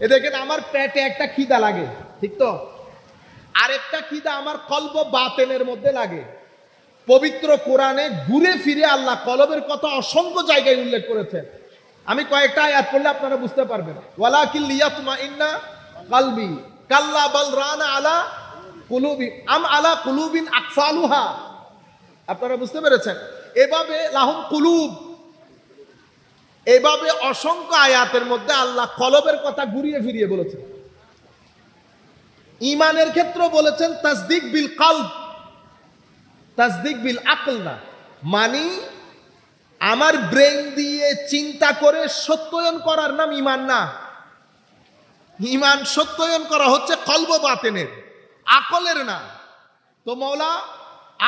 এ দেখেন আমার পেটে একটা খিদা লাগে, ঠিক তো? আরেকটা খিদা আমার কল্প বাতেনের মধ্যে লাগে। পবিত্র কোরআনে ঘুরে ফিরে আল্লাহ কলবের কথা অসংখ্য জায়গায় উল্লেখ করেছেন। আমি কয়েকটা আয়াত পড়লে আপনারা বুঝতে পারবেন। ওয়ালা কিল্লিয়াতুমা ইন্না কালবি, কাল্লা বাল রানা আলা কুলুবি, আম আলা কুলুবিন আকফালুহা। আপনারা বুঝতে পেরেছেন? এভাবে লাহম কুলুব এভাবে অসংখ্য আয়াতের মধ্যে আল্লাহ কলবের কথা ঘুরিয়ে ফিরিয়ে বলেছেন। ইমানের ক্ষেত্রে বলেছেন, তাসদিক বিল কালব, তাসদিক বিল আকল না। মানি, আমার ব্রেন দিয়ে চিন্তা করে সত্যায়ন করার নাম ইমান না। ইমান সত্যায়ন করা হচ্ছে কলব বাতেনের আকলের না। তো মৌলা,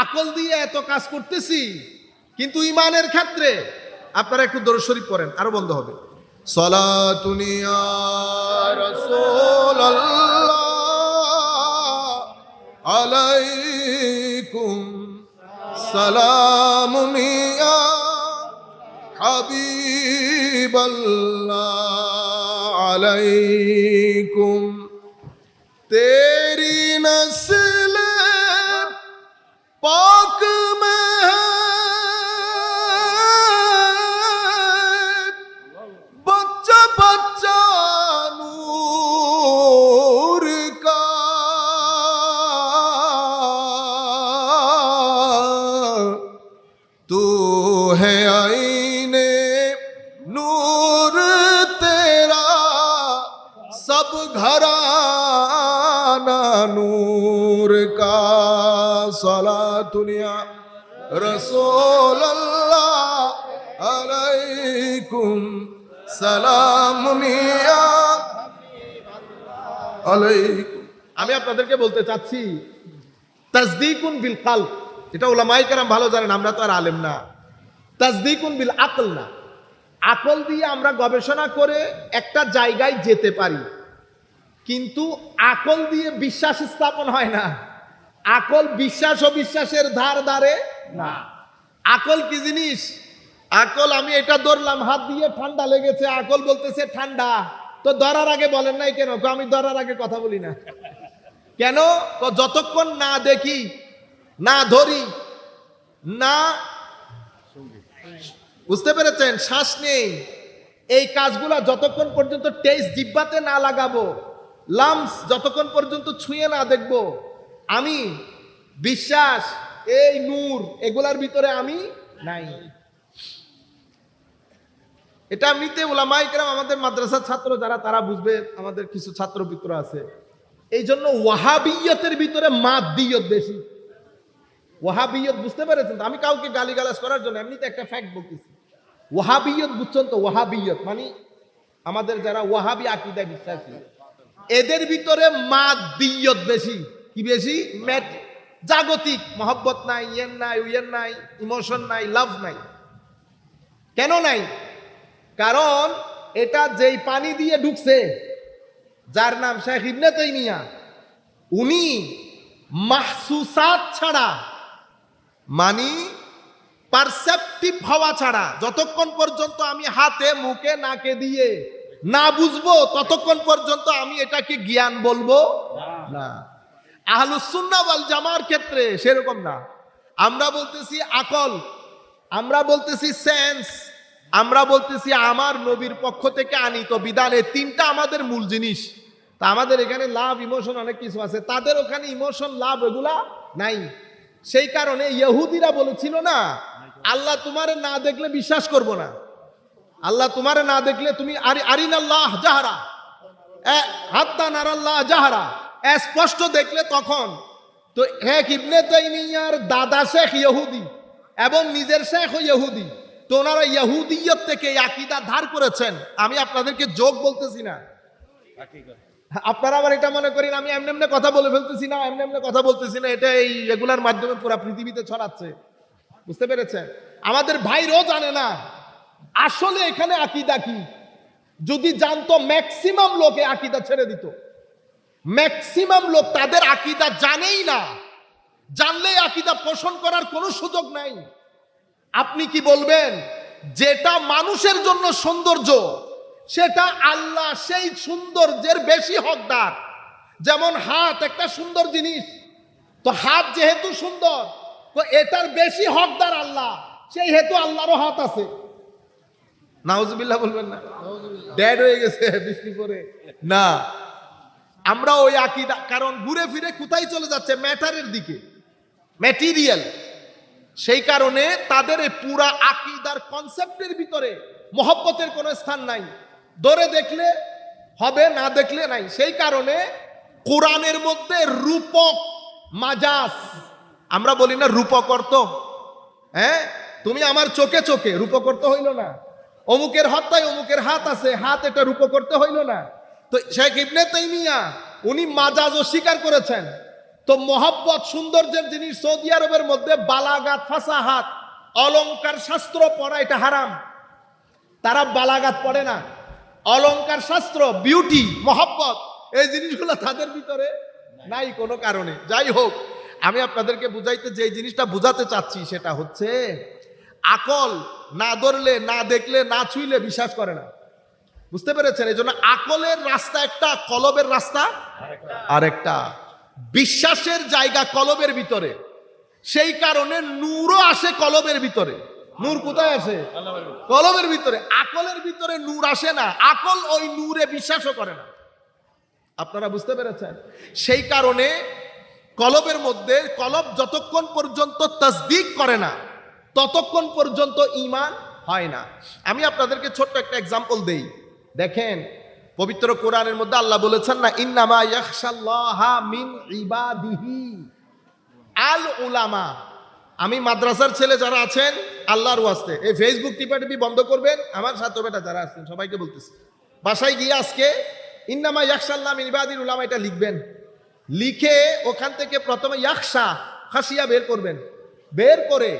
আকল দিয়ে এত কাজ করতেছি, কিন্তু ইমানের ক্ষেত্রে আপনারা একটু দরুদ শরীফ পড়েন, আরও বন্ধ হবে। সালাতুনি আলাইকুম সালামুনি আলাইকুম। তেরি নসলে পা সলাতুনিয়া। يا رسول الله عليكم আমি আপনাদেরকে বলতে চাচ্ছি তাজদিকুন বিল কাল এটা ওলামাই কারাম ভালো জানেন, আমরা তো আর আলেম না। তাজদিকুন বিল আকল না। আকল দিয়ে আমরা গবেষণা করে একটা জায়গায় যেতে পারি। কিন্তু আকল দিয়ে বিশ্বাস স্থাপন হয় না। আকল বিশ্বাস ও বিশ্বাসের ধার ধারে না। আকল কি জিনিস? আকল আমি এটা ধরলাম হাত দিয়ে ঠান্ডা লেগেছে আকল বলতেছে ঠান্ডা। তো ধরার আগে বলেন নাই কেন? আমি ধরার আগে কথা বলি না। কেন? যতক্ষণ না দেখি না ধরি না বুঝতে পেরেছেন? শ্বাস নেই। এই কাজগুলা যতক্ষণ পর্যন্ত টেস্ট জিব্বাতে না লাগাবো লামস যতক্ষণ পর্যন্ত ছুঁয়ে না দেখব আমি, বিশ্বাস, এই নূর, এগুলার ভিতরে আমি নাই। এটা এমনিতে ওলামাইকরাম আমাদের মাদ্রাসার ছাত্র যারা, তারা বুঝবে আমাদের কিছু ছাত্র মিত্র আছে। এই জন্য ওয়াহাবিয়তের ভিতরে মাদিয়ত বেশি। ওয়াহাবিয়ত বুঝতে পেরেছেন আমি কাউকে গালিগালাজ করার জন্য এমনিতে একটা ফ্যাক্ট বলতেছি। ওয়াহাবিয়ত বুঝছেন তো? ওয়াহাবিয়ত মানে আমাদের যারা ওয়াহাবি আকিদায় বিশ্বাসী, এদের ভিতরে মাদিয়ত বেশি। কি বেশি? ম্যাট জাগতিক, মহব্বত নাই, ইয়েন নাই, উইয়েন নাই, ইমোশন নাই, লাভ নাই। কেন নাই? কারণ এটা যেই পানি দিয়ে ঢুকছে যার নাম শেখ ইবনে তাইমিয়া, উনি মাহসুসাত ছাড়া, মানি পারসেপটিভ হওয়া ছাড়া, যতক্ষণ পর্যন্ত আমি হাতে, মুখে, নাকে দিয়ে না বুঝব, ততক্ষণ পর্যন্ত আমি এটাকে জ্ঞান বলব না। আহলুসুন্না ওয়াল জামার ক্ষেত্রে সেরকম না। আমরা বলতেছি আকল, আমরা বলতেছি সেন্স, আমরা বলতেছি আমার নবীর পক্ষ থেকে আনিত বিধান তিনটা আমাদের মূল জিনিস। তা আমাদের এখানে লাভ, ইমোশন অনেক কিছু আছে। তাদের ওখানে ইমোশন, লাভ এগুলা নাই। সেই কারণে ইহুদিরা বলেছিল না, আল্লাহ তোমারে না দেখলে বিশ্বাস করব না। আল্লাহ তোমারে না দেখলে তুমি আরি আরিন আল্লাহ যাহারা হাত্তা নারাল্লাহ যাহারা এ স্পষ্ট দেখলে তখন। তো শেখ ইবনে তাইমিয়ার দাদা শেখ ইহুদি এবং নিজের শেখ ইহুদি। তো ওনারা ইহুদিয়ত থেকে আকিদা ধার করেছেন। আমি আপনাদেরকে যোগ বলতেছি না। আপনারা আবার এটা মনে করেন, আমি এমনি এমনি কথা বলে ফেলতেছি না, এমনি এমনি কথা বলতেছি না। এটা এই রেগুলার মাধ্যমে পুরো পৃথিবীতে ছড়াচ্ছে। বুঝতে পেরেছেন? আমাদের ভাইরও জানে না আসলে এখানে আকিদা কি। যদি জানতো ম্যাক্সিমাম লোকে আকিদা ছেড়ে দিত। ম্যাক্সিমাম লোক তাদের আকিদা জানেই না। জানলেই আকিদা পোষণ করার কোনো সুযোগ নাই। আপনি কি বলবেন যেটা মানুষের জন্য সৌন্দর্য সেটা আল্লাহ সেই সৌন্দর্যের বেশি হকদার। যেমন হাত একটা সুন্দর জিনিস তো হাত যেহেতু সুন্দর তো এটার বেশি হকদার আল্লাহ সেই হেতু আল্লাহরও হাত আছে। নাউজুবিল্লাহ বলবেন না? ড্যাড হয়ে গেছে বৃষ্টি পরে না আমরা ওই আকিদা, কারণ ঘুরে ফিরে কোথায় চলে যাচ্ছে? ম্যাটারের দিকে। ম্যাটেরিয়াল। সেই কারণে তাদের পুরা আকিদার কনসেপ্টের ভিতরে মহব্বতের কোনো স্থান নাই। ধরে দেখলে হবে, না দেখলে নাই। সেই কারণে কোরআনের মধ্যে রূপক মাজাস। আমরা বলি না রূপক অর্থ। হ্যাঁ? তুমি আমার চোখে চোখে রূপকর্ত হইল না। অমুকের হত্যায় অমুকের হাত আছে, হাত এটা রূপকর্ত হইল না। তো শেখ ইবনে তাইমিয়া, উনি মাজাজও স্বীকার করেছেন। তো মহব্বত সৌন্দর্যের জিনিস সৌদি আরবের মধ্যে বালাগাত ফাসাহাত, অলংকার শাস্ত্র পড়া এটা হারাম। তারা বালাগাত পড়ে না। অলংকার শাস্ত্র বিউটি মহব্বত, এই জিনিসগুলো তাদের ভিতরে নাই কোনো কারণে। যাই হোক, আমি আপনাদেরকে বুঝাইতে যে জিনিসটা বুঝাতে চাচ্ছি সেটা হচ্ছে, আকল না ধরলে, না দেখলে, না ছুইলে বিশ্বাস করে না। বুঝতে পেরেছেন? এই জন্য আকলের রাস্তা একটা, কলবের রাস্তা আরেকটা। বিশ্বাসের জায়গা কলবের ভিতরে। সেই কারণে নূরও আসে কলবের ভিতরে। নূর কোথায় আসে? কলবের ভিতরে। আকলের ভিতরে নূর আসে না। আকল ওই নূরে বিশ্বাসও করে না। আপনারা বুঝতে পেরেছেন? সেই কারণে কলবের মধ্যে, কলব যতক্ষণ পর্যন্ত তসদিক করে না, ততক্ষণ পর্যন্ত ইমান হয় না। আমি আপনাদেরকে ছোট্ট একটা এক্সাম্পল দেই। দেখেন, পবিত্র কোরআনের মধ্যে আল্লাহ বলেছেন না, ইন্নামা মিন ইবাদিহি আল উলামা আমি মাদ্রাসার ছেলে যারা আছেন, আল্লাহর ওয়াস্তে, এই ফেসবুক টিপাটিপি বন্ধ করবেন, আমার সাথে বেটা যারা আছেন, সবাইকে বলতেছি। বাসায় গিয়ে আজকে, ইন্নামা ইয়াকশাল্লাহ মিন ইবাদিল উলামা এটা লিখবেন। লিখে ওখান থেকে প্রথমে ইয়াকশা খাসিয়া বের করবেন। বের করে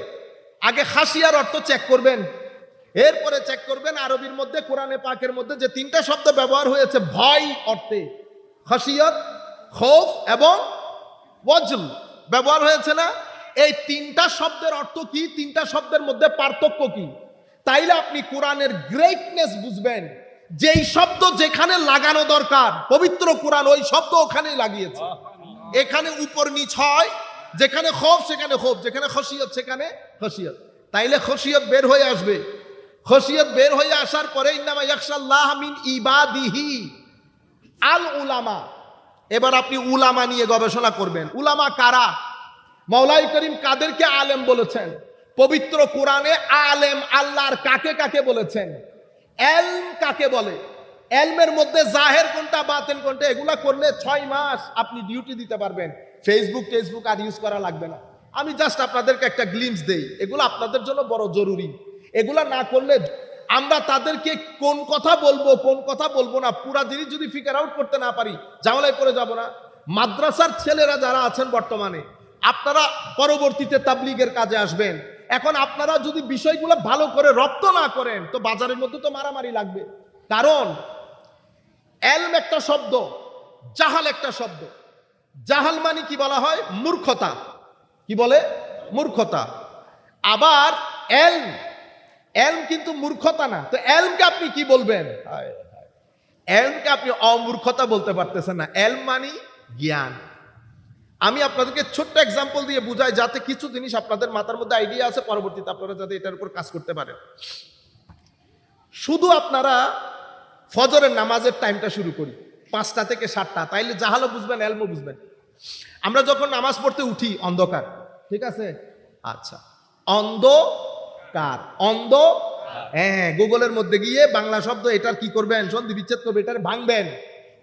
আগে খাসিয়ার অর্থ চেক করবেন। এরপরে চেক করবেন আরবির মধ্যে, কোরআনে পাকের মধ্যে যে তিনটা শব্দ ব্যবহার হয়েছে, ভয়, অর্থে। খাসিয়ত, খৌফ এবং ওয়াজল। ব্যবহার হয়েছে না? এই তিনটা শব্দের অর্থ কি? তিনটা শব্দের মধ্যে পার্থক্য কি? তাইলে আপনি কোরআনের গ্রেটনেস বুঝবেন। যেই শব্দ যেখানে লাগানো দরকার, পবিত্র কোরআন ওই শব্দ ওখানেই লাগিয়েছে। এখানে উপর নিচ হয়, যেখানে খোফ সেখানে খোফ, যেখানে খসিয়ত সেখানে খসিয়ত। তাইলে খসিয়ত বের হয়ে আসবে। খসিয়ত বের হয়ে আসার পরে ইন্নামা ইয়াকশাল্লাহ মিন ইবাদিহি আল উলামা এবার আপনি উলামা নিয়ে গবেষণা করবেন। উলামা কারা? মৌলাই করিম কাদেরকে আলেম বলেছেন? পবিত্র কোরআনে আলেম আল্লাহর কাকে কাকে বলেছেন? এলম কাকে বলে? এলমের মধ্যে জাহের কোনটা, বাতেন কোনটা, এগুলা করলে ছয় মাস আপনি ডিউটি দিতে পারবেন। ফেসবুক, টেসবুক আর ইউজ করা লাগবে না। আমি জাস্ট আপনাদেরকে একটা গ্লিমস দেই। এগুলো আপনাদের জন্য বড় জরুরি। এগুলা না করলে আমরা তাদেরকে কোন কথা বলব, কোন কথা বলব না, পুরা জিনিস যদি ফিগার আউট করতে না পারি, ঝামেলায় পড়ে যাব না। মাদ্রাসার ছেলেরা যারা আছেন বর্তমানে, আপনারা পরবর্তীতে তাবলিগের কাজে আসবেন। এখন আপনারা যদি বিষয়গুলো ভালো করে রপ্ত না করেন, তো বাজারের মধ্যে তো মারামারি লাগবে। কারণ, এলম একটা শব্দ, জাহাল একটা শব্দ। জাহাল মানে কি বলা হয়? মূর্খতা। কি বলে? মূর্খতা। আবার এলম এলম কিন্তু মূর্খতা না। তো এলমকে আপনি কি বলবেন? এলমকে আপনি অমূর্খতা বলতে পারতেছেন না। এলম মানি জ্ঞান। আমি আপনাদেরকে ছোট্ট এক্সাম্পল দিয়ে বুঝাই যাতে কিছু জিনিস আপনাদের মাথার মধ্যে আইডিয়া আছে পরবর্তীতে আপনারা যাতে এটার উপর কাজ করতে পারেন। শুধু আপনারা ফজরের নামাজের টাইমটা শুরু করি পাঁচটা থেকে সাতটা। তাইলে জাহালও বুঝবেন এলমও বুঝবেন। আমরা যখন নামাজ পড়তে উঠি অন্ধকার। ঠিক আছে? আচ্ছা। অন্ধকার অন্ধ? হ্যাঁ গুগলের মধ্যে গিয়ে বাংলা শব্দ এটার কি করবেন? সন্ধি বিচ্ছেদ করবে, এটার ভাঙবেন।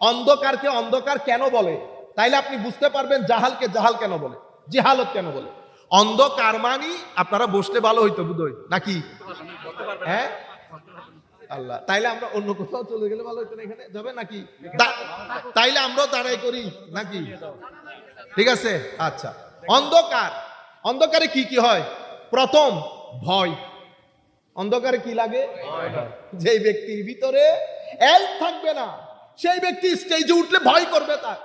অন্ধকারকে অন্ধকার কেন বলে? তাইলে আপনি বুঝতে পারবেন জাহালকে জাহাল কেন বলে, জিহালত কেন বলে। অন্ধকার মানি আপনারা বসলে ভালো হইতো বুধই নাকি? হ্যাঁ? আল্লাহ, তাইলে আমরা অন্য কোথাও চলে গেলে ভালো হইতো না এখানে? যাবে নাকি? তাইলে আমরাও দাঁড়াই করি, নাকি? ঠিক আছে? আচ্ছা। অন্ধকার, অন্ধকারে কি কি হয়? প্রথম ভয়। অন্ধকারে কি লাগে? যে ব্যক্তির ভিতরে এল থাকবে না, সেই ব্যক্তি স্টেজে উঠলে ভয় করবে তার।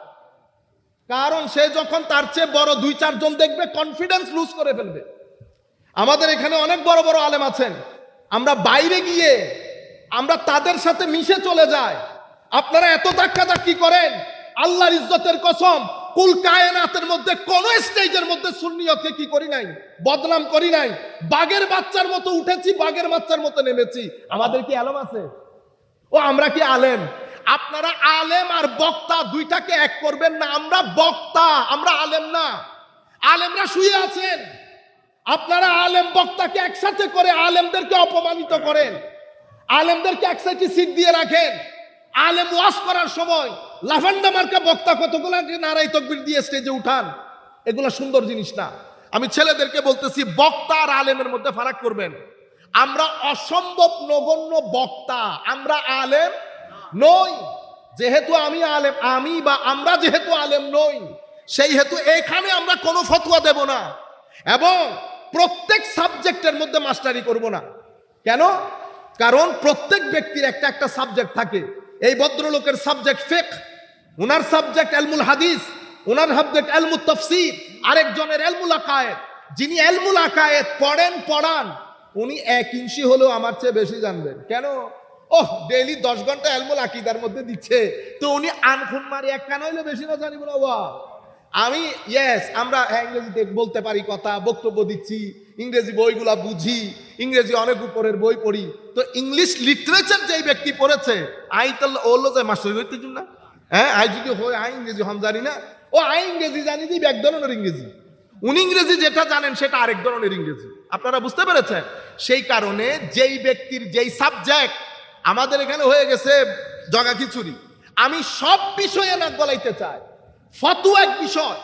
কারণ সে যখন তার চেয়ে বড় দুই চারজন দেখবে কনফিডেন্স লুজ করে ফেলবে। আমাদের এখানে অনেক বড় বড় আলেম আছেন। আমরা বাইরে গিয়ে, আমরা তাদের সাথে মিশে চলে যাই। আপনারা এত ধাক্কা ধাক্কি করেন, আল্লাহর ইজ্জতের কসম কুল কায়নাতের মধ্যে, কোন স্টেজের মধ্যে সুন্নিয়তকে কি করি নাই? বদনাম করি নাই? বাগের বাচ্চার মতো উঠেছি বাগের বাচ্চার মতো নেমেছি। আমাদের কি আলম আছে? ও, আমরা কি আলেম? আপনারা আলেম আর বক্তা দুইটাকে এক করবেন না। আমরা বক্তা, আমরা আলেম না। আলেমরা শুয়ে আছেন। আপনারা আলেম বক্তাকে একসাথে করে আলেমদেরকে অপমানিত করেন। আলেমদেরকে একসাথে সিট দিয়ে রাখেন। আলেম ওয়াজ করার সময় লাফান্ডা মার্কা বক্তা কতগুলো নারাই তকবির দিয়ে স্টেজে উঠান? এগুলো সুন্দর জিনিস না। আমি ছেলেদেরকে বলতেছি, বক্তা আর আলেমের মধ্যে ফারাক করবেন। আমরা অসম্ভব নগণ্য বক্তা। আমরা আলেম নই। যেহেতু আমি আলেম, আমি বা আমরা যেহেতু আলেম নই, সেই হেতু এখানে আমরা কোনো ফতোয়া দেব না। এবং প্রত্যেক সাবজেক্টের মধ্যে মাস্টারি করব না। কেন? কারণ প্রত্যেক ব্যক্তির একটা একটা সাবজেক্ট থাকে। এই ভদ্রলোকের সাবজেক্ট ফেক উনার সাবজেক্ট এলমুল হাদিস উনার সাবজেক্ট এলমুল তফসির আরেকজনের এলমুল আকায়েত যিনি এলমুল আকায়েত পড়েন পড়ান উনি এক ইঞ্চি হলেও আমার চেয়ে বেশি জানবেন। কেন? ওহ ডেইলি দশ ঘণ্টা এলমুল আকিদার মধ্যে দিচ্ছে। তো উনি আনখুন মারি এক কান হইলে বেশি না জানিব না আমি ইয়েস আমরা হ্যাঁ, ইংরেজিতে বলতে পারি কথা বক্তব্য দিচ্ছি। ইংরেজি বইগুলা বুঝি, ইংরেজি অনেক উপরের বই পড়ি। তো ইংলিশ লিটারেচার যেই ব্যক্তি পড়েছে, আই তো ওলো যে মাস্টার করতে না? হ্যাঁ আই যদি হয়, আই ইংরেজি হম জানি না। ও আই ইংরেজি জানি দিই এক ধরনের ইংরেজি। উনি ইংরেজি যেটা জানেন, সেটা আরেক ধরনের ইংরেজি। আপনারা বুঝতে পেরেছেন? সেই কারণে যেই ব্যক্তির যেই সাবজেক্ট আমাদের এখানে হয়ে গেছে জগা খিচুড়ি। আমি সব বিষয়ে নাক গলাইতে চাই। ফতু এক বিষয়।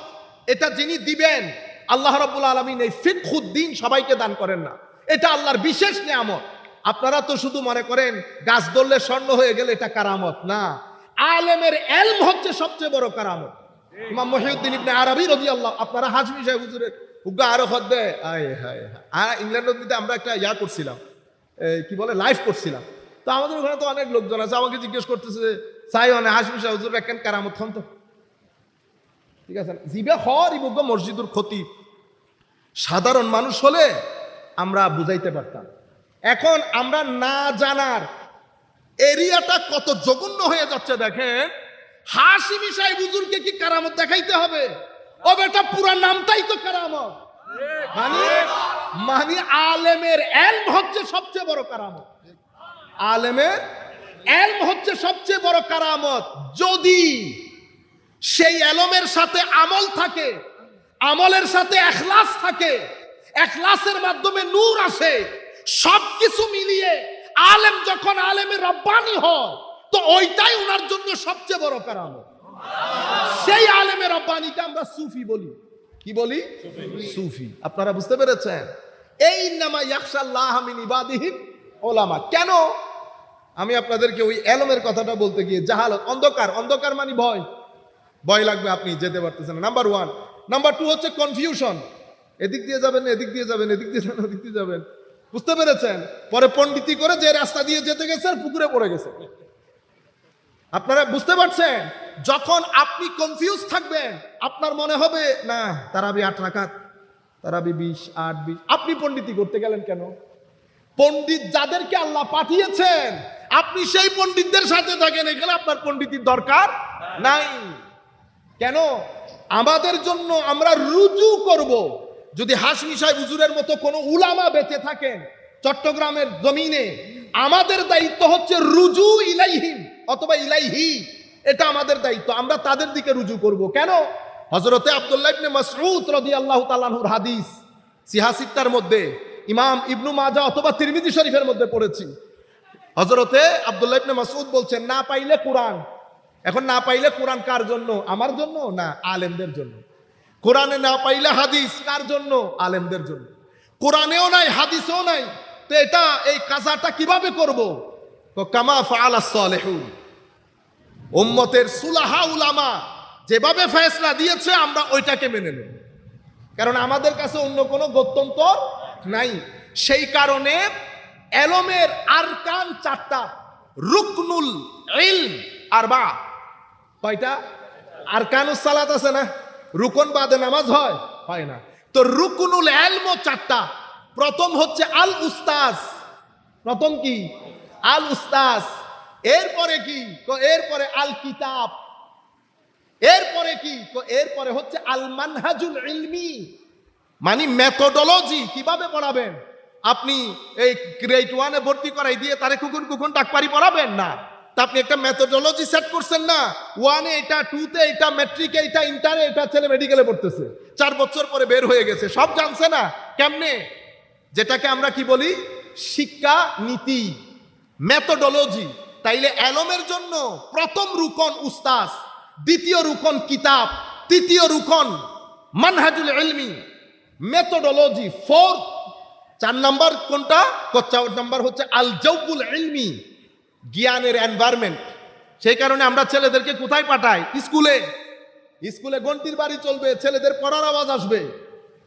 এটা যিনি দিবেন আল্লাহ রাব্বুল আলমিন এই ফিকহুদ্দিন সবাইকে দান করেন না। এটা আল্লাহর বিশেষ নিয়ামত। আপনারা তো শুধু মনে করেন, গাছ ধরলে স্বর্ণ হয়ে গেলে এটা কারামত। না, আলেমের এলম হচ্ছে সবচেয়ে বড় কারামত। একটা ইয়া করছিলাম কি বলে করছিলাম। তো আমাদের ওখানে তো অনেক লোকজন আছে, আমাকে জিজ্ঞেস করতেছে চাই সাহেব হুজুর কারামত হন তো? ঠিক আছে? জিবে হর ইবুগ্গ মসজিদুর ক্ষতি। সাধারণ মানুষ হলে আমরা বুঝাইতে পারতাম। এখন আমরা না জানার এরিয়াটা কত জঘন্য হয়ে যাচ্ছে দেখেন। হাসিমি সাহেব হুজুরকে কি কারামত দেখাইতে হবে? ও বেটা, পুরা নামটাই তো কারামত। মানে মানে আলেমের এলম হচ্ছে সবচেয়ে বড় কারামত। আলেমের এলম হচ্ছে সবচেয়ে বড় কারামত। যদি সেই এলমের সাথে আমল থাকে, আমলের সাথে এখলাস থাকে, এখলাসের মাধ্যমে নূর আসে, সবকিছু মিলিয়ে আলেম যখন আলেমের রব্বানি হয়, তো ওইটাই ওনার জন্য সবচেয়ে বড় কারামত সেই আলেমের রব্বানিকে আমরা সুফি বলি। কি বলি? সুফি। আপনারা বুঝতে পেরেছেন? এই নামা ইয়াকশাল্লাহ মিন ইবাদিহিম ওলামা। কেন? আমি আপনাদেরকে ওই এলমের কথাটা বলতে গিয়ে জাহালত, অন্ধকার। অন্ধকার মানে ভয়। ভয় লাগবে, আপনি যেতে পারতেছেন নাম্বার ওয়ান নাম্বার টু হচ্ছে কনফিউশন এদিক দিয়ে যাবেন, এদিক দিয়ে যাবেন, এদিক দিয়ে যাবেন ওদিক দিয়ে যাবেন। বুঝতে পেরেছেন? পরে পণ্ডিতি করে যে রাস্তা দিয়ে যেতে গেছে আর পুকুরে পড়ে গেছে। আপনারা বুঝতে পারছেন? যখন আপনি কনফিউজ থাকবেন, আপনার মনে হবে, না, তারাবি আট রাখাত তারাবি বিশ, আট, বিশ। আপনি পণ্ডিতি করতে গেলেন কেন? পণ্ডিত যাদেরকে আল্লাহ পাঠিয়েছেন, আপনি সেই পণ্ডিতদের সাথে থাকেন, এখানে আপনার পণ্ডিতির দরকার নাই। কেন? আমাদের জন্য আমরা রুজু করব। যদি হাসমি সাহেব হুজুরের মতো কোনো উলামা বেঁচে থাকেন চট্টগ্রামের জমিনে, আমাদের দায়িত্ব হচ্ছে রুজু ইলাইহিম অথবা ইলাইহি। এটা আমাদের দায়িত্ব, আমরা তাদের দিকে রুজু করব। কেন? হজরতে আব্দুল্লাহ ইবনে মাসউদ রাদিয়াল্লাহু তাআলার হাদিস সিহাসিত্তার মধ্যে, ইমাম ইবনু মাজা অথবা তিরমিজি শরীফের মধ্যে পড়েছি। হজরতে আব্দুল্লাহ ইবনে মাসউদ বলছেন, না পাইলে কোরআন। এখন না পাইলে কোরআন কার জন্য? আমার জন্য না আলেমদের জন্য? কোরআনে না পাইলে হাদিস কার জন্য? আলেমদের জন্য। কোরআনেও নাই, হাদিসেও নাই। তো এটা, এই কাজাটা কীভাবে করব? কামা সালেহুন। উম্মতের সুলাহা উলামা যেভাবে ফয়সলা দিয়েছে, আমরা ওইটাকে মেনে নেব। কারণ আমাদের কাছে অন্য কোনো গত্যন্তর নাই। সেই কারণে এলমের আরকান চারটা, রুকনুল ইলম আর বা কয়টা? আরকানুস সালাত আছে না? রুকন বাদে নামাজ হয়? হয় না। তো রুকনুল এলমও চারটা। প্রথম হচ্ছে আল উস্তাজ। প্রথম কি? আল উস্তাস এরপরে কি? এরপরে আল কিতাব। এরপরে কি? কো এরপরে হচ্ছে আল মানহাজুল ইলমি। মানে মেথোডোলজি কীভাবে পড়াবেন? আপনি এই গ্রেড ওয়ানে ভর্তি করাই দিয়ে তারে কুকুন কুকুন ডাকপারি পড়াবেন না। তা আপনি একটা মেথোডোলজি সেট করছেন না? ওয়ানে এটা টুতে এটা ম্যাট্রিকে এটা ইন্টারে এটা ছেলে মেডিকেলে পড়তেছে। চার বছর পরে বের হয়ে গেছে। সব জানছে না। কেমনে? যেটাকে আমরা কি বলি? শিক্ষা নীতি মেথোডোলজি তাইলে অ্যালমের জন্য প্রথম রুকন উস্তাস দ্বিতীয় রুকন কিতাব, তৃতীয় রুকন মানহাজুল ইলমি মেথোডোলজি ফোর্থ চার নাম্বার কোনটা? ক- চার নাম্বার হচ্ছে আল জৌবুল ইলমি। জ্ঞানের এনভায়রনমেন্ট সেই কারণে আমরা ছেলেদেরকে কোথায় পাঠাই? স্কুলে। স্কুলে ঘন্টির বাড়ি চলবে, ছেলেদের পড়ার আওয়াজ আসবে,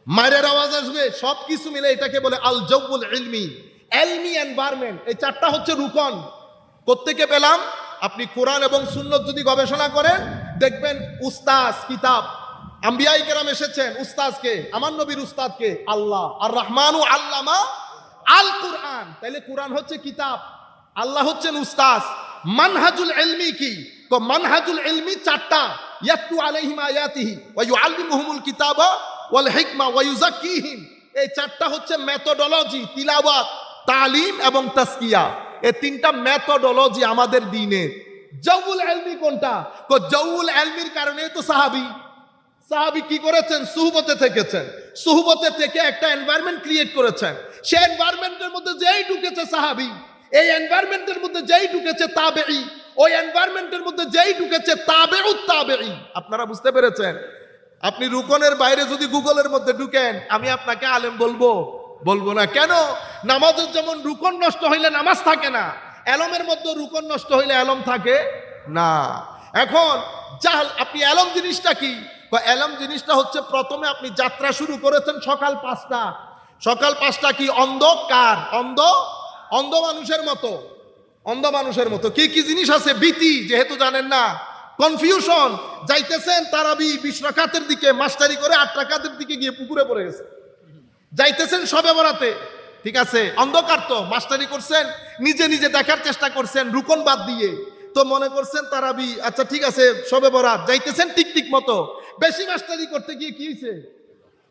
মায়ের আওয়াজ আসবে সব কিছু মিলে এটাকে বলে আল জব্বুল এলমি এলমি এনভায়রনমেন্ট এই চারটা হচ্ছে রুকন। কোত্থেকে পেলাম? আপনি কোরআন এবং সুন্নত যদি গবেষণা করেন, দেখবেন উস্তাজ কিতাব। আম্বিয়াই কেরাম এসেছেন উস্তাজকে, আমার নবীর উস্তাদকে, আল্লাহ। আর রহমানু আল্লামা আল কোরআন তাইলে কোরআন হচ্ছে কিতাব। আল্লাহ হচ্ছেন উস্তাজ মানহাজুল এলমি কি? তো মানহাজুল এলমি চারটা। ইয়াতু আলাইহিম আয়াতিহি ওয়া ইউআল্লিমুহুমুল কিতাবা ওয়াল হিকমা ওয়া ইউযাক্কিহিম। এই চারটা হচ্ছে মেথোডোলজি তিলাওয়াত, তালিম এবং তাসকিয়া এই তিনটা মেথোডোলজি আমাদের দিনে। জাউল এলমি কোনটা? তো জাউল এলমির কারণে তো সাহাবী। সাহাবি কি করেছেন? সুহবতে থেকেছেন। সুহবতে থেকে একটা এনভায়রনমেন্ট ক্রিয়েট করেছেন। সেই এনভায়রনমেন্টের মধ্যে যেই ঢুকেছে সাহাবি এই এনভায়রনমেন্টের মধ্যে যেই ঢুকেছে তাবেই ওই এনভায়রনমেন্টের মধ্যে যেই ঢুকেছে তাবেউ তাবেই আপনারা বুঝতে পেরেছেন? আপনি রুকনের বাইরে যদি গুগলের মধ্যে ঢুকেন, আমি আপনাকে আলেম বলব। বলব না। কেন? নামাজের যেমন রুকন নষ্ট হইলে নামাজ থাকে না অ্যালমের মধ্যে রুকন নষ্ট হইলে অ্যালম থাকে না। এখন, জাহাল, আপনি অ্যালম জিনিসটা কি? বা এলম জিনিসটা হচ্ছে প্রথমে আপনি যাত্রা শুরু করেছেন সকাল পাঁচটা। সকাল পাঁচটা কি? অন্ধকার। অন্ধ অন্ধ মানুষের মতো। অন্ধ মানুষের মতো। কি কি জিনিস আছে? ভীতি, যেহেতু জানেন না। কনফিউশন যাইতেছেন তারাবি বিশ রাকাতের দিকে, মাস্টারি করে আট রাকাতের দিকে গিয়ে পুকুরে পড়ে গেছে। যাইতেছেন সবে বরাতে। ঠিক আছে? অন্ধকার তো, মাস্টারি করছেন, নিজে নিজে দেখার চেষ্টা করছেন, রুকন বাদ দিয়ে। তো মনে করছেন তারাবি আচ্ছা ঠিক আছে, সবে বরাত। যাইতেছেন টিক টিক মতো। বেশি মাস্টারি করতে গিয়ে কি হয়েছে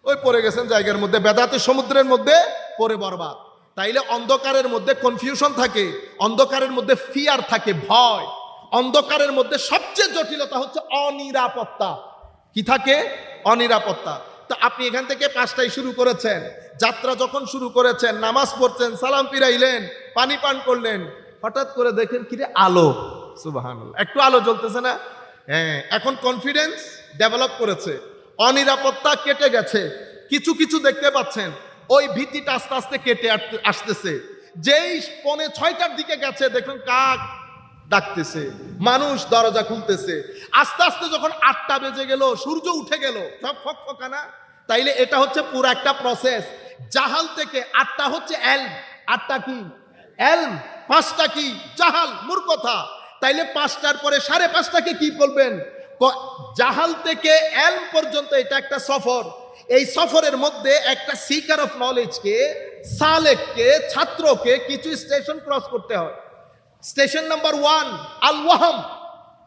ওই পড়ে গেছেন জায়গার মধ্যে, বেদাতে সমুদ্রের মধ্যে পড়ে বরবাদ। তাইলে অন্ধকারের মধ্যে কনফিউশন থাকে অন্ধকারের মধ্যে ফিয়ার থাকে ভয়। অন্ধকারের মধ্যে সবচেয়ে জটিলতা হচ্ছে অনিরাপত্তা। কি থাকে? অনিরাপত্তা। তো আপনি এখান থেকে পাঁচটায় শুরু করেছেন। যাত্রা যখন শুরু করেছেন নামাজ পড়ছেন সালাম ফিরাইলেন পানি পান করলেন হঠাৎ করে দেখেন কিরে আলো। সুবাহান একটু আলো জ্বলতেছে না? হ্যাঁ এখন কনফিডেন্স ডেভেলপ করেছে। অনিরাপত্তা কেটে গেছে। কিছু কিছু দেখতে পাচ্ছেন। ওই ভীতিটা আস্তে আস্তে কেটে আসতেছে। যেই পনে ছয়টার দিকে গেছে, দেখুন কাক ডাকতেছে, মানুষ দরজা খুলতেছে। আস্তে আস্তে যখন আটটা বেজে গেল, সূর্য উঠে গেল, সব ফক ফকানা। তাইলে এটা হচ্ছে পুরো একটা প্রসেস জাহাল থেকে আটটা হচ্ছে এল আটটা কি? এলম পাঁচটা কি? জাহাল, মূর্খতা। তাইলে পাঁচটার পরে সাড়ে পাঁচটাকে কি বলবেন? জাহাল থেকে এলম পর্যন্ত এটা একটা সফর। এই সফরের মধ্যে একটা সিকার অফ নলেজকে সালেককে ছাত্রকে কিছু স্টেশন ক্রস করতে হয়। স্টেশন নাম্বার ওয়ান আল ওয়াহাম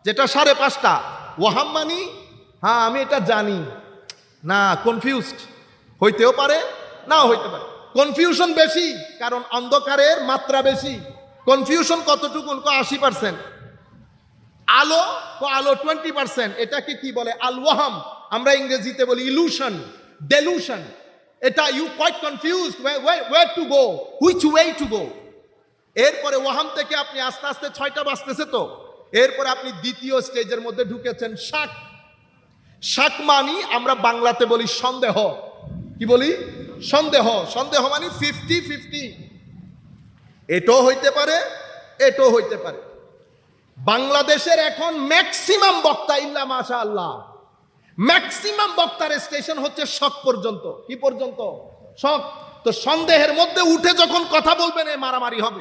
যেটা সাড়ে পাঁচটা। ওয়াহাম মানি? হ্যাঁ আমি এটা জানি। না কনফিউজড হইতেও পারে, নাও হইতে পারে। কনফিউশন বেশি, কারণ অন্ধকারের মাত্রা বেশি। কনফিউশন কতটুকু? আশি পার্সেন্ট আলো তো আলো টোয়েন্টি পার্সেন্ট এটাকে কি বলে? আল ওয়াহাম আমরা ইংরেজিতে বলি ইলুশন ডেলুশন এটা you quite confuse way to go which way to go এরপরে ওয়াহাম থেকে আপনি আস্তে আস্তে ছয়টা বাজতেছে তো। এরপরে আপনি দ্বিতীয় স্টেজের মধ্যে ঢুকেছেন শাক। শাক মানি আমরা বাংলাতে বলি সন্দেহ। কি বলি? সন্দেহ। সন্দেহ মানে ফিফটি ফিফটি এটাও হইতে পারে এটাও হইতে পারে। বাংলাদেশের এখন ম্যাক্সিমাম বক্তা ইল্লা মাশা আল্লাহ ম্যাক্সিমাম বক্তার স্টেশন হচ্ছে শখ পর্যন্ত। কি পর্যন্ত? শখ তো সন্দেহের মধ্যে উঠে যখন কথা বলবেন, এ মারামারি হবে।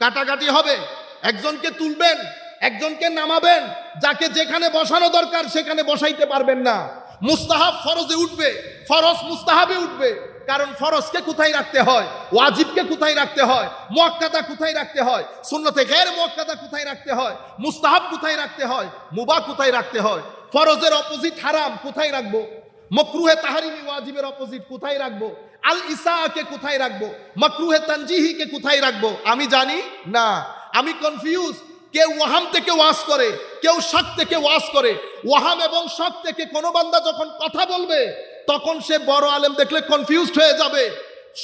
কাটাকাটি হবে। একজনকে তুলবেন, একজনকে নামাবেন। যাকে যেখানে বসানো দরকার, সেখানে বসাইতে পারবেন না। মুস্তাহাব ফরজে উঠবে। ফরজ মুস্তাহাবে উঠবে। কারণ ফরজকে কোথায় রাখতে হয়? ওয়াজিবকে কোথায় রাখতে হয়? মোয়াক্কাদা কোথায় রাখতে হয়? সুন্নতে গের মোয়াক্কাদা কোথায় রাখতে হয়? মুস্তাহাব কোথায় রাখতে হয়? মুবা কোথায় রাখতে হয়? ফরজের অপোজিট হারাম, কোথায় রাখব? মকরুহে তাহারিমি ওয়াজিবের অপোজিট কোথায় রাখব? আল ইসাকে কোথায় রাখব? মকরুহে তানজিহিকে কোথায় রাখব? আমি জানি না। আমি কনফিউজ কেউ ওয়াহাম থেকে ওয়াজ করে, কেউ শক থেকে ওয়াজ করে। ওয়াহাম এবং শক থেকে কোনো বান্দা যখন কথা বলবে, তখন সে বড় আলেম দেখলে কনফিউজড হয়ে যাবে।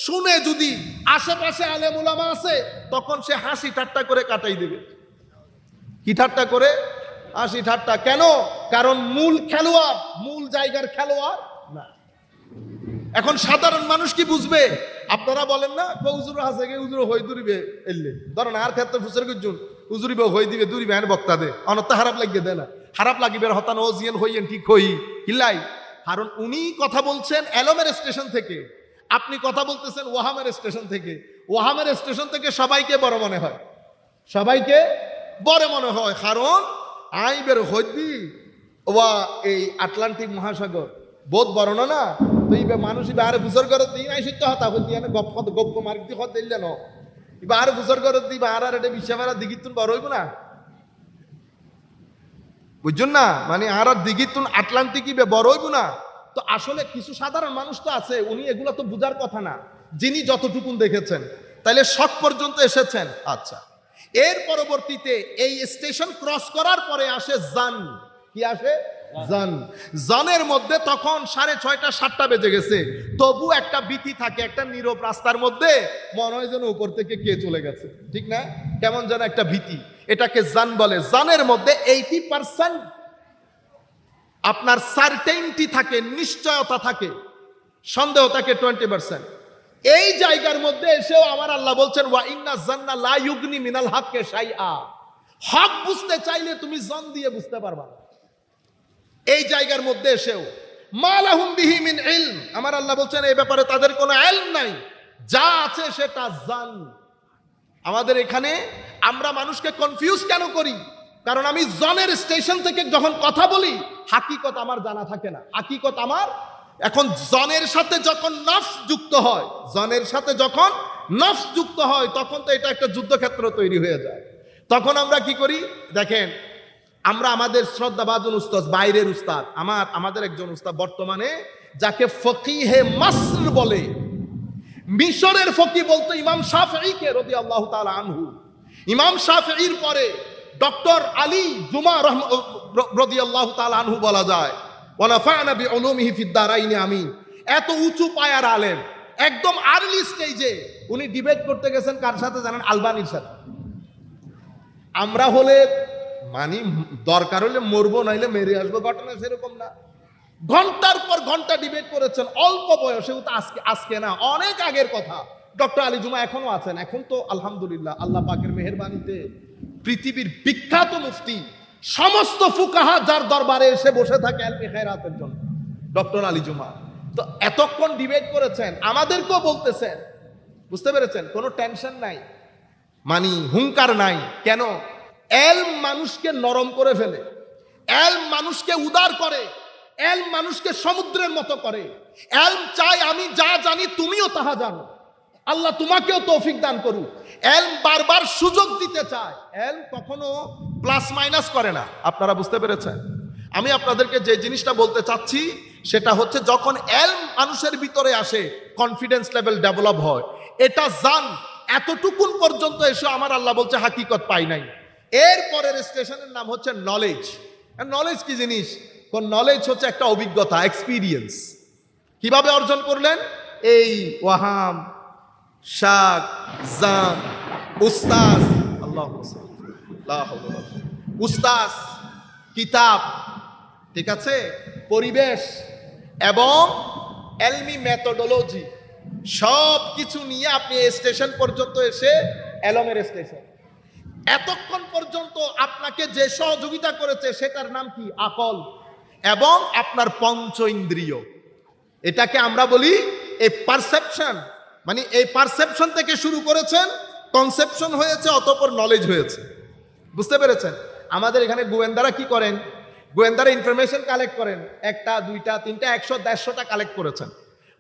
শুনে যদি আশেপাশে আলেম ওলামা আছে, তখন সে হাসি ঠাট্টা করে কাটাই দেবে। কি ঠাট্টা করে? হাসি ঠাট্টা। কেন? কারণ মূল খেলোয়াড় মূল জায়গার খেলোয়াড়। না। এখন সাধারণ মানুষ কি বুঝবে? আপনারা বলেন না উজুর হাসে গে উজুর হই দুরিবে এলে ধরেন আর ক্ষেত্রে ফুসের গুজন উজুরিবে হই দিবে দুরিবে হ্যাঁ বক্তা দে। অনত্য খারাপ লাগিয়ে দেয় না। খারাপ লাগিবে হতান ও জিয়েন হইয়েন ঠিক হই। হিলাই কারণ উনি কথা বলছেন এলোমের স্টেশন থেকে। আপনি কথা বলতেছেন ওয়াহামের স্টেশন থেকে। ওয়াহামের স্টেশন থেকে সবাইকে বড় মনে হয়। সবাইকে বড় মনে হয়। কারণ আই বের হইদি ওয়া এই আটলান্টিক মহাসাগর। বহুত বড় না না? তুই বে মানুষ ইবা আরে বুঝর করে দিই নাই সত্য হতা হতি এনে গপ কত গপ মারি দি হত দিলে ন। ইবা আরে বুঝর করে দিই বা আর আর এটা বিশ্বমারা দিগিতুন বড় হইব না? বুঝছেন না? মানে আর দিগিতুন আটলান্টিক ইবে বড় হইব না? তো আসলে কিছু সাধারণ মানুষ তো আছে, উনি এগুলো তো বুঝার কথা না। যিনি যতটুকুন দেখেছেন। তাইলে শখ পর্যন্ত এসেছেন। আচ্ছা। এর পরবর্তীতে এই স্টেশন ক্রস করার পরে আসে জান। কি আসে? জান। জানের মধ্যে তখন সাড়ে ছয়টা সাতটা বেজে গেছে। তবু একটা বিধি থাকে একটা নীরব রাস্তার মধ্যে। মনে হয় যেন উপর থেকে কে চলে গেছে। ঠিক না? কেমন যেন একটা ভীতি। এটাকে জান বলে। জানের মধ্যে এইটি পার্সেন্ট আপনার সার্টেনটি থাকে নিশ্চয়তা থাকে। সন্দেহ থাকে টোয়েন্টি পার্সেন্ট এই জায়গার মধ্যে এসেও আমার আল্লাহ বলছেন, ওয়া ইন্না জান্না লা ইউগনি মিনাল হককে শাইআ। হক বুঝতে চাইলে তুমি জন দিয়ে বুঝতে পারবা এই জায়গার মধ্যে এসেও মালাহুম বিহি মিন ইলম। আমার আল্লাহ বলছেন, এই ব্যাপারে তাদের কোনো ইলম নাই। যা আছে সেটা জান। আমাদের এখানে আমরা মানুষকে কনফিউজ কেন করি? কারণ আমি জনের স্টেশন থেকে যখন কথা বলি, হাকিকত আমার জানা থাকে না। হাকিকত আমার এখন জনের সাথে যখন নফস যুক্ত হয়, জনের সাথে যখন নফস যুক্ত হয়, তখন তো এটা একটা যুদ্ধক্ষেত্র তৈরি হয়ে যায়। তখন আমরা কি করি? দেখেন, আমরা আমাদের শ্রদ্ধাভাজন উস্তাদ, বাইরের উস্তাদ, আমার, আমাদের একজন উস্তাদ বর্তমানে, যাকে ফকিহে মাসর বলে। মিশরের ফকি বলতো ইমাম শাফঈকে রদি আল্লাহ তাআলা আনহু। ইমাম শাফঈর পরে ডক্টর আলী জুমা রহম রদি আল্লাহ তাআলা আনহু বলা যায়। ওয়ানাফা'না বিউলুমিহি ফিদ দারাইনি, আমিন। এত উঁচু পায়ার আলেম, একদম আর্লি স্টেজে উনি ডিবেট করতে গেছেন কার সাথে জানেন? আলবানির সাথে। আমরা হলে মানি, দরকার হলে মরবো, নাইলে মেরে আসব, ঘটনা সেরকম না। ঘণ্টার পর ঘণ্টা ডিবেট করেছেন, অল্প বয়সেও তো আজকে আজকে না, অনেক আগের কথা। ডক্টর আলী জুমা এখনও আছেন, এখন তো আলহামদুলিল্লাহ, আল্লাহ পাকের মেহরবানিতে পৃথিবীর বিখ্যাত মুফতি সমস্ত ফুকাহা যার দরবারে এসে বসে থাকে আলমি খায়রাতের জন্য। ডক্টর আলী জুমা, তো এতক্ষণ ডিবেট করেছেন, আমাদেরকেও বলতেছেন। বুঝতে পেরেছেন? কোনো টেনশন নাই। মানি হুঙ্কার নাই। কেন? এল মানুষকে নরম করে ফেলে। এল মানুষকে উদার করে। এল মানুষকে সমুদ্রের মতো করে। এল চাই আমি যা জানি তুমিও তাহা জানো। আল্লাহ তোমাকেও তৌফিক দান করুক। এল বারবার সুযোগ দিতে চায়। এল কখনো প্লাস মাইনাস করে না। আপনারা বুঝতে পেরেছেন? আমি আপনাদেরকে যে জিনিসটা বলতে চাচ্ছি, সেটা হচ্ছে যখন এল মানুষের ভিতরে আসে কনফিডেন্স লেভেল ডেভেলপ হয়। এটা জান, এতটুকুন পর্যন্ত এসে আমার আল্লাহ বলছে, হাকিকত পাই নাই। এর পরের স্টেশনের নাম হচ্ছে নলেজ নলেজ কি জিনিস? কোন নলেজ হচ্ছে একটা অভিজ্ঞতা এক্সপিরিয়েন্স কীভাবে অর্জন করলেন? এই ওয়াহাম শাক জান উস্তাজ আল্লাহ উস্তাজ, কিতাব, ঠিক আছে? পরিবেশ এবং এলমি মেথোডোলজি সব কিছু নিয়ে আপনি স্টেশন পর্যন্ত এসে এলমের স্টেশন। এতক্ষণ পর্যন্ত আপনাকে যে সহযোগিতা করেছে, সেটার নাম কি? আকল। এবং আপনার পঞ্চ ইন্দ্রিয়। এটাকে আমরা বলি এ পারসেপশন মানে এই পারসেপশন থেকে শুরু করেছেন কনসেপশন হয়েছে, অতপর নলেজ হয়েছে। বুঝতে পেরেছেন? আমাদের এখানে গোয়েন্দারা কি করেন? গোয়েন্দারা ইনফরমেশন কালেক্ট করেন। একটা, দুইটা, তিনটা, একশো, দেড়শোটা কালেক্ট করেছেন।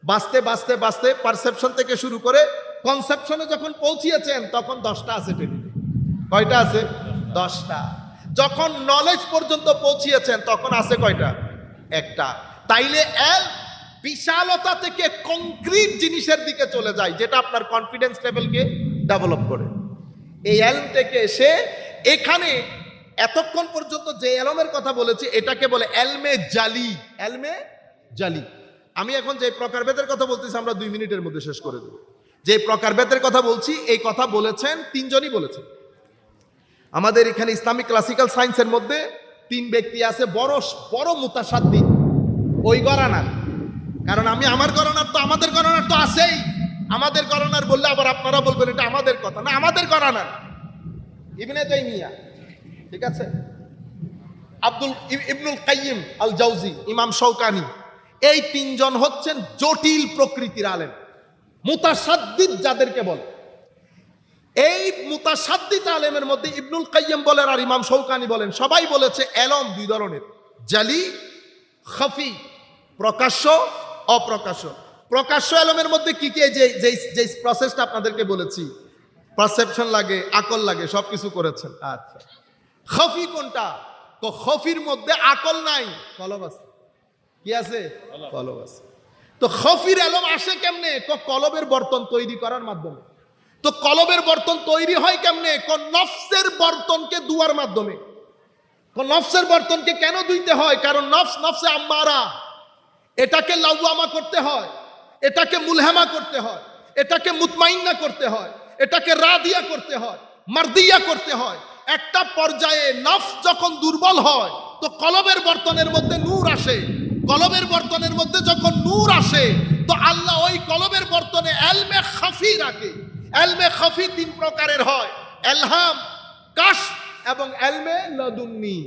বাঁচতে বাঁচতে বাঁচতে পারসেপশন থেকে শুরু করে কনসেপশনে যখন পৌঁছিয়েছেন, তখন দশটা আছে টেবিলে কয়টা আছে? দশটা। যখন নলেজ পর্যন্ত পৌঁছিয়েছেন, তখন আছে কয়টা? একটা। তাইলে এল বিশালতা থেকে কংক্রিট জিনিসের দিকে চলে যায়, যেটা আপনার কনফিডেন্স লেভেলকে ডেভেলপ করে। এই এলম থেকে এসে এখানে এতক্ষণ পর্যন্ত যে এলমের কথা বলেছি, এটাকে বলে এলমে জালি। এলমে জালি। আমি এখন যে প্রকারভেদের কথা বলতেছি, আমরা দুই মিনিটের মধ্যে শেষ করে দেব। যে প্রকারভেদের কথা বলছি, এই কথা বলেছেন, তিনজনই বলেছেন। আমাদের এখানে ইসলামিক ক্লাসিক্যাল সায়েন্সের মধ্যে তিন ব্যক্তি আছে, বড় বড় মুতাসাদ্দিন ওই গরানার। কারণ আমি আমার গণনার তো আমাদের গণনার তো আছেই। আমাদের গণনার বললে আবার আপনারা বলবেন এটা আমাদের কথা। না, আমাদের গণনার। ইবনে তাইমিয়া, ঠিক আছে? আব্দুল ইবনুল কাইয়িম আল জাউজি ইমাম শৌকানি এই তিনজন হচ্ছেন জটিল প্রকৃতির আলেম। মুতাসাদ্দিদ যাদেরকে বলে। এই মুতাসাদ্দিদ আলেমের মধ্যে ইবনুল কাইয়িম বলেন আর ইমাম শৌকানি বলেন, সবাই বলেছে এলম দুই ধরনের। জালি, খফি, প্রকাশ্য অপ্রকাশ্য। প্রকাশ্য এলমের মধ্যে কি কি যে যে যে প্রসেসটা আপনাদেরকে বলেছি? পারসেপশন লাগে আকল লাগে সব কিছু করেছেন। আচ্ছা। খফি কোনটা? তো খফির মধ্যে আকল নাই। কলব আছে। কি আছে? কলব। আছে। তো খফির এলম আসে কেমনে? ক কলবের বর্তন তৈরি করার মাধ্যমে। তো কলবের বর্তন তৈরি হয় কেমনে? ক নফসের বর্তনকে দুয়ার মাধ্যমে। তো নফসের বর্তনকে কেন ধুইতে হয়? কারণ নফস নফসে আম্মারা। এটাকে লাউয়ামা করতে হয়, এটাকে মুলহামা করতে হয়, এটাকে মুতমাইন্না করতে হয়, এটাকে রাদিয়া করতে হয়, মারদিয়া করতে হয়। একটা পর্যায়ে নফস যখন দুর্বল হয়, তো কলবের বর্তনের মধ্যে নূর আসে। কলবের বর্তনের মধ্যে যখন নূর আসে, তো আল্লাহ ওই কলবের বর্তনে এলমে খাফি রাখে। এলমে খাফি তিন প্রকারের হয়, এলহাম কাশ এবং এলমে লদুন্নি।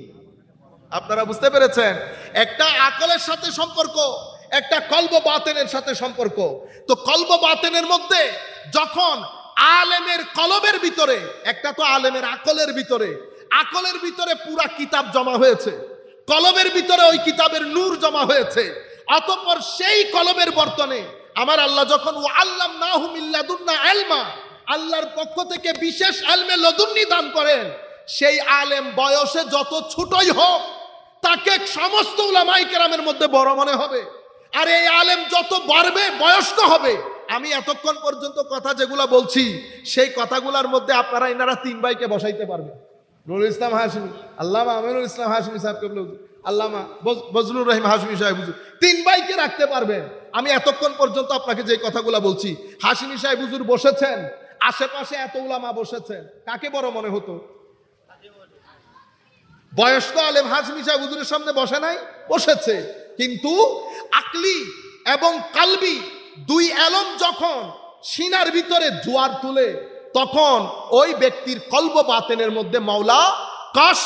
আপনারা বুঝতে পেরেছেন? একটা আকলের সাথে সম্পর্ক, একটা কলব বাতেনের সাথে সম্পর্ক। তো কলব বাতেনের মধ্যে যখন আলেমের কলবের ভিতরে, একটা তো আলেমের আকলের ভিতরে আকলের ভিতরে পুরা কিতাব জমা হয়েছে। কলবের ভিতরে ওই কিতাবের নূর জমা হয়েছে। অতঃপর সেই কলবের বর্তনে আমার আল্লাহ যখন ও আল্লাহ না হুমিল্লাদুন্না আলমা, আল্লাহর পক্ষ থেকে বিশেষ আলমে লদুন্নি দান করেন, সেই আলেম বয়সে যত ছোটই হোক তাকে সমস্ত উলামাই কেরামের মধ্যে বড় মনে হবে। আর এই আলেম যত বাড়বে, বয়স্ক হবে। আমি এতক্ষণ পর্যন্ত কথা যেগুলা বলছি, সেই কথাগুলোর মধ্যে আপনারা এনারা তিন ভাইকে বসাইতে পারবেন। নুরুল ইসলাম হাসমি আল্লামা আমিনুল ইসলাম হাসমি সাহেবকে বলে আল্লামা বজলুর রহিম হাসমি সাহেব হুজুর, তিন ভাইকে রাখতে পারবেন। আমি এতক্ষণ পর্যন্ত আপনাকে যে কথাগুলো বলছি হাসমি সাহেব হুজুর বসেছেন, আশেপাশে এত উলামা বসেছেন, কাকে বড় মনে হতো? বয়স্ক আলেম হাজমি সাহেব হুজুরের সামনে বসে নাই, বসেছে। কিন্তু আকলি এবং কালবি দুই এলম যখন সিনার ভিতরে জোয়ার তুলে, তখন ওই ব্যক্তির কল্ব বাতেনের মধ্যে মাওলা কাশ,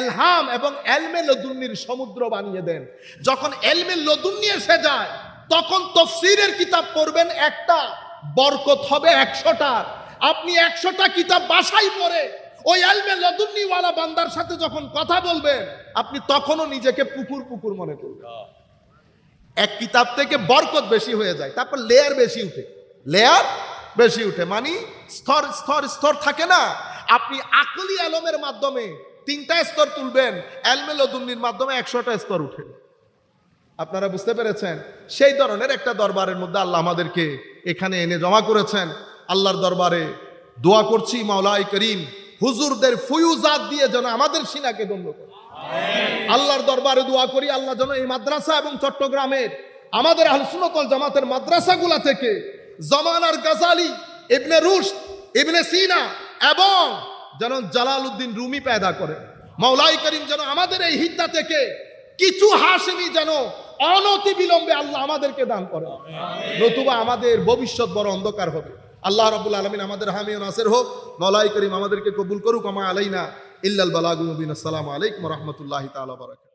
এলহাম এবং এলমে লদুন্নির সমুদ্র বানিয়ে দেন। যখন এলমে লদুন্নি এসে যায়, তখন তফসিরের কিতাব পড়বেন একটা, বরকত হবে একশোটা আপনি একশোটা কিতাব বাসাই পড়ে ওই আলমে লদুন্নিওয়ালা বান্দার সাথে যখন কথা বলবেন, আপনি তখনও নিজেকে পুকুর পুকুর মনে করবেন। এক কিতাব থেকে বরকত বেশি হয়ে যায়, তারপর লেয়ার বেশি উঠে। লেয়ার বেশি উঠে মানে স্তর স্তর স্তর থাকে না। আপনি আকলি আলমের মাধ্যমে তিনটা স্তর তুলবেন এলমে লদুন্নির মাধ্যমে একশোটা স্তর উঠে। আপনারা বুঝতে পেরেছেন? সেই ধরনের একটা দরবারের মধ্যে আল্লাহ আমাদেরকে এখানে এনে জমা করেছেন। আল্লাহর দরবারে দোয়া করছি মাওলাই করিম। হুজুরদের ফুয়ুজাত দিয়ে যেন আমাদের সিনাকে দণ্ড করে। আল্লাহর দরবারে দোয়া করি, আল্লাহ যেন এই মাদ্রাসা এবং চট্টগ্রামের আমাদের আহলসুনতল জামাতের মাদ্রাসাগুলা থেকে জমানার গাজালি, ইবনে রুশ ইবনে সিনা এবং যেন জালাল উদ্দিন রুমি পেদা করে। মাওলাই করিম যেন আমাদের এই হিদ্দা থেকে কিছু হাসিমি যেন অনতি বিলম্বে আল্লাহ আমাদেরকে দান করে। নতুবা আমাদের ভবিষ্যৎ বড় অন্ধকার হবে। আল্লাহ রবুল আলমিন আমাদের হামিও নাসের হোক মৌলাই করিম আমাদেরকে কবুল করুক, আমা আলাইনা ইল্লাল বালাগুল মুবিন। আসসালামু আলাইকুম রহমতুল্লাহ তালা বারাকাতুহু।